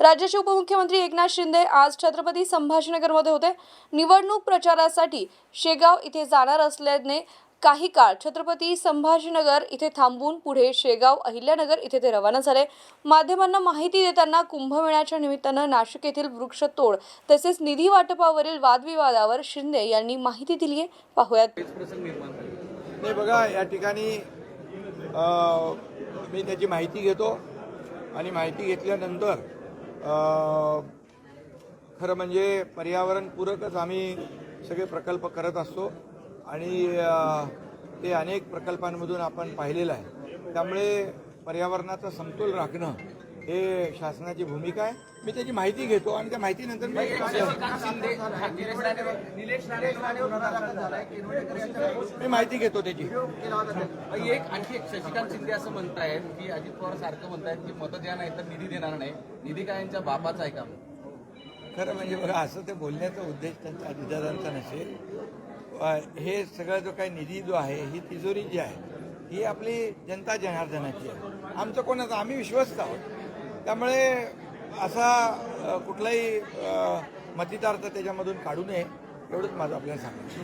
राज्याचे उपमुख्यमंत्री एकनाथ शिंदे आज छत्रपती संभाजीनगरमध्ये होते. निवडणूक प्रचारासाठी शेगाव इथे जाणार असल्याने काही काळ छत्रपती संभाजीनगर इथे थांबून पुढे शेगाव अहिल्यानगर इथे ते रवाना झाले. माध्यमांना माहिती देताना कुंभमेळ्याच्या निमित्तानं नाशिक येथील वृक्षतोड तसेच निधी वाटपावरील वादविवादावर शिंदे यांनी माहिती दिली आहे पाहूयात नाही बघा या ठिकाणी मी त्याची माहिती घेतो आणि माहिती घेतल्यानंतर खरं म्हणजे पर्यावरणपूरकच आम्ही सगळे प्रकल्प करत असतो आणि ते अनेक प्रकल्पांमधून आपण पाहिलेलं आहे. त्यामुळे पर्यावरणाचा समतोल राखणं हे शासनाची भूमिका आहे. मी त्याची माहिती घेतो आणि त्या माहितीनंतर मी मी माहिती घेतो त्याची. एक आणखी एक शशिकांत शिंदे असं म्हणतायत की अजित पवार सारखं म्हणतायत की मतं द्या नाही तर निधी देणार नाही. निधी काय यांच्या बापाचा आहे का? खरं म्हणजे बघा असं ते बोलण्याचा उद्देश त्यांच्या अधिदारांचा नसेल. हे सगळं जो काही निधी जो आहे ही तिजोरी जी आहे. ही आपली जनता जनार्दनाची आहे. आमचं कोणाचं? आम्ही विश्वस्त आहोत. त्यामुळे असा कुठलाही अ, मतितार्थ त्याच्यामधून काढू नये एवढंच माझं आपल्याला सांगायचं